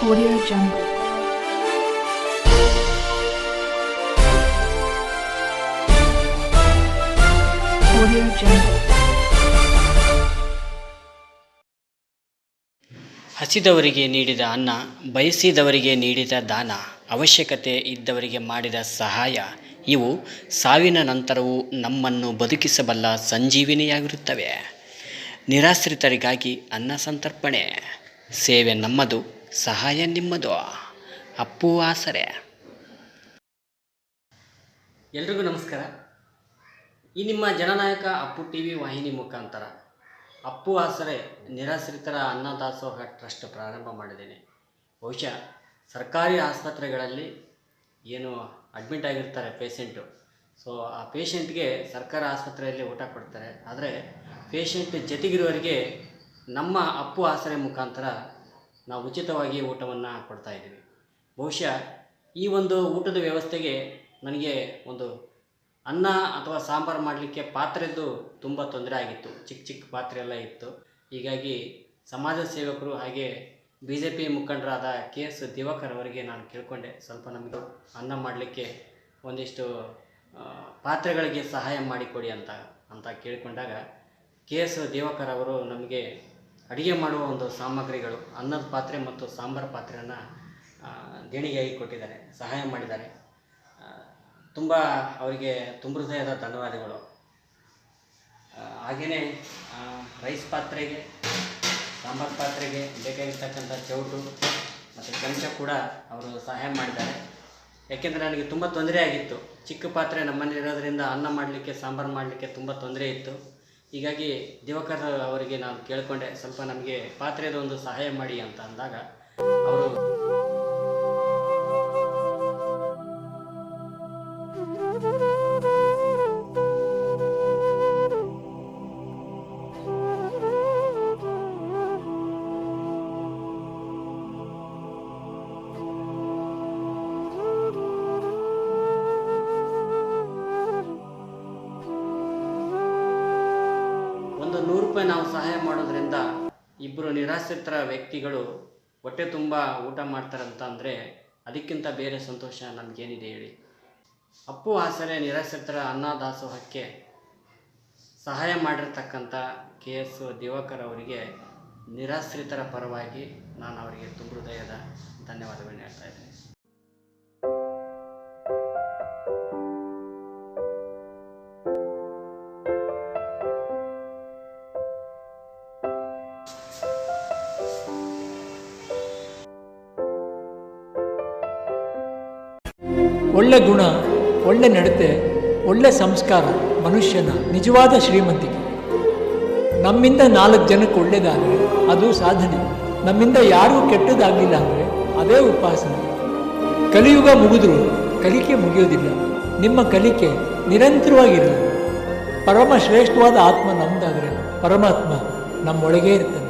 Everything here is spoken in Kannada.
Audio Jungle. ಹಸಿದವರಿಗೆ ನೀಡಿದ ಅನ್ನ, ಬಯಸಿದವರಿಗೆ ನೀಡಿದ ದಾನ, ಅವಶ್ಯಕತೆ ಇದ್ದವರಿಗೆ ಮಾಡಿದ ಸಹಾಯ, ಇವು ಸಾವಿನ ನಂತರವೂ ನಮ್ಮನ್ನು ಬದುಕಿಸಬಲ್ಲ ಸಂಜೀವಿನಿಯಾಗಿರುತ್ತವೆ. ನಿರಾಶ್ರಿತರಿಗಾಗಿ ಅನ್ನ ಸಂತರ್ಪಣೆ. ಸೇವೆ ನಮ್ಮದು. ಸಹಾಯ ನಿಮ್ಮದು. ಅಪ್ಪು ಆಸರೆ. ಎಲ್ರಿಗೂ ನಮಸ್ಕಾರ. ಈ ನಿಮ್ಮ ಜನನಾಯಕ ಅಪ್ಪು ಟಿ ವಿ ವಾಹಿನಿ ಮುಖಾಂತರ ಅಪ್ಪು ಆಸರೆ ನಿರಾಶ್ರಿತರ ಅನ್ನದಾಸೋಹ ಟ್ರಸ್ಟ್ ಪ್ರಾರಂಭ ಮಾಡಿದ್ದೇನೆ. ಬಹುಶಃ ಸರ್ಕಾರಿ ಆಸ್ಪತ್ರೆಗಳಲ್ಲಿ ಏನು ಅಡ್ಮಿಟ್ ಆಗಿರ್ತಾರೆ ಪೇಷೆಂಟು. ಸೊ ಆ ಪೇಷೆಂಟ್ಗೆ ಸರ್ಕಾರ ಆಸ್ಪತ್ರೆಯಲ್ಲಿ ಊಟ ಕೊಡ್ತಾರೆ. ಆದರೆ ಪೇಷೆಂಟ್ ಜೊತೆಗಿರುವವರಿಗೆ ನಮ್ಮ ಅಪ್ಪು ಆಸರೆ ಮುಖಾಂತರ ನಾವು ಉಚಿತವಾಗಿ ಊಟವನ್ನು ಕೊಡ್ತಾ ಇದ್ದೀವಿ. ಬಹುಶಃ ಈ ಒಂದು ಊಟದ ವ್ಯವಸ್ಥೆಗೆ ನನಗೆ ಒಂದು ಅನ್ನ ಅಥವಾ ಸಾಂಬಾರು ಮಾಡಲಿಕ್ಕೆ ಪಾತ್ರೆದ್ದು ತುಂಬ ತೊಂದರೆ ಆಗಿತ್ತು. ಚಿಕ್ಕ ಚಿಕ್ಕ ಪಾತ್ರೆ ಎಲ್ಲ ಇತ್ತು. ಹೀಗಾಗಿ ಸಮಾಜ ಸೇವಕರು ಹಾಗೆ ಬಿ ಜೆ ಪಿ ಮುಖಂಡರಾದ ಕೆ ಎಸ್ ದಿವಾಕರ್ ಅವರಿಗೆ ನಾನು ಕೇಳಿಕೊಂಡೆ, ಸ್ವಲ್ಪ ನಮಗೆ ಅನ್ನ ಮಾಡಲಿಕ್ಕೆ ಒಂದಿಷ್ಟು ಪಾತ್ರೆಗಳಿಗೆ ಸಹಾಯ ಮಾಡಿಕೊಡಿ ಅಂತ ಅಂತ ಕೇಳಿಕೊಂಡಾಗ ಕೆ ಎಸ್ ದಿವಾಕರ್ ಅವರು ನಮಗೆ ಅಡುಗೆ ಮಾಡುವ ಒಂದು ಸಾಮಗ್ರಿಗಳು, ಅನ್ನದ ಪಾತ್ರೆ ಮತ್ತು ಸಾಂಬಾರು ಪಾತ್ರೆಯನ್ನು ದೇಣಿಗೆಯಾಗಿ ಕೊಟ್ಟಿದ್ದಾರೆ, ಸಹಾಯ ಮಾಡಿದ್ದಾರೆ. ತುಂಬ ಅವರಿಗೆ ತುಂಬ ಹೃದಯದ ಧನ್ಯವಾದಗಳು. ಹಾಗೆಯೇ ರೈಸ್ ಪಾತ್ರೆಗೆ, ಸಾಂಬಾರು ಪಾತ್ರೆಗೆ ಬೇಕಾಗಿರ್ತಕ್ಕಂಥ ಚೌಟು ಮತ್ತು ಚಮಚ ಕೂಡ ಅವರು ಸಹಾಯ ಮಾಡಿದ್ದಾರೆ. ಯಾಕೆಂದರೆ ನನಗೆ ತುಂಬ ತೊಂದರೆ ಆಗಿತ್ತು. ಚಿಕ್ಕ ಪಾತ್ರೆ ನಮ್ಮಲ್ಲಿ ಇರೋದರಿಂದ ಅನ್ನ ಮಾಡಲಿಕ್ಕೆ, ಸಾಂಬಾರು ಮಾಡಲಿಕ್ಕೆ ತುಂಬ ತೊಂದರೆ ಇತ್ತು. ಹೀಗಾಗಿ ದಿವಾಕರ್ ಅವರಿಗೆ ನಾನು ಕೇಳಿಕೊಂಡೆ ಸ್ವಲ್ಪ ನಮಗೆ ಪಾತ್ರೆದು ಒಂದು ಸಹಾಯ ಮಾಡಿ ಅಂತ ಅಂದಾಗ ಅವರು ಒಂದು ನಾವು ಸಹಾಯ ಮಾಡೋದ್ರಿಂದ ಇಬ್ಬರು ನಿರಾಶ್ರಿತರ ವ್ಯಕ್ತಿಗಳು ಹೊಟ್ಟೆ ತುಂಬ ಊಟ ಮಾಡ್ತಾರಂತ ಅಂದರೆ ಅದಕ್ಕಿಂತ ಬೇರೆ ಸಂತೋಷ ನಮಗೇನಿದೆ ಹೇಳಿ. ಅಪ್ಪು ಆಸರೆ ನಿರಾಶ್ರಿತರ ಅನ್ನದಾಸೋಹಕ್ಕೆ ಸಹಾಯ ಮಾಡಿರ್ತಕ್ಕಂಥ ಕೆ ಎಸ್ ದಿವಾಕರ್ ಅವರಿಗೆ ನಿರಾಶ್ರಿತರ ಪರವಾಗಿ ನಾನು ಅವರಿಗೆ ತುಂಬ ಹೃದಯದ ಧನ್ಯವಾದಗಳನ್ನ ಹೇಳ್ತಾ ಇದ್ದೇನೆ. ಒಳ್ಳೆ ಗುಣ, ಒಳ್ಳೆ ನಡತೆ, ಒಳ್ಳೆ ಸಂಸ್ಕಾರ ಮನುಷ್ಯನ, ನಿಜವಾದ ಶ್ರೀಮಂತಿಕೆ. ನಮ್ಮಿಂದ ನಾಲ್ಕು ಜನಕ್ಕೆ ಒಳ್ಳೆಯದಾದರೆ ಅದು ಸಾಧನೆ. ನಮ್ಮಿಂದ ಯಾರೂ ಕೆಟ್ಟದಾಗಿಲ್ಲ ಅಂದರೆ ಅದೇ ಉಪಾಸನೆ. ಕಲಿಯುಗ ಮುಗಿದ್ರು, ಕಲಿಕೆ ಮುಗಿಯೋದಿಲ್ಲ. ನಿಮ್ಮ ಕಲಿಕೆ ನಿರಂತರವಾಗಿರಲಿ. ಪರಮ ಶ್ರೇಷ್ಠವಾದ ಆತ್ಮ ನಮ್ಮದಾದರೆ ಪರಮಾತ್ಮ ನಮ್ಮೊಳಗೇ ಇರ್ತಾನೆ.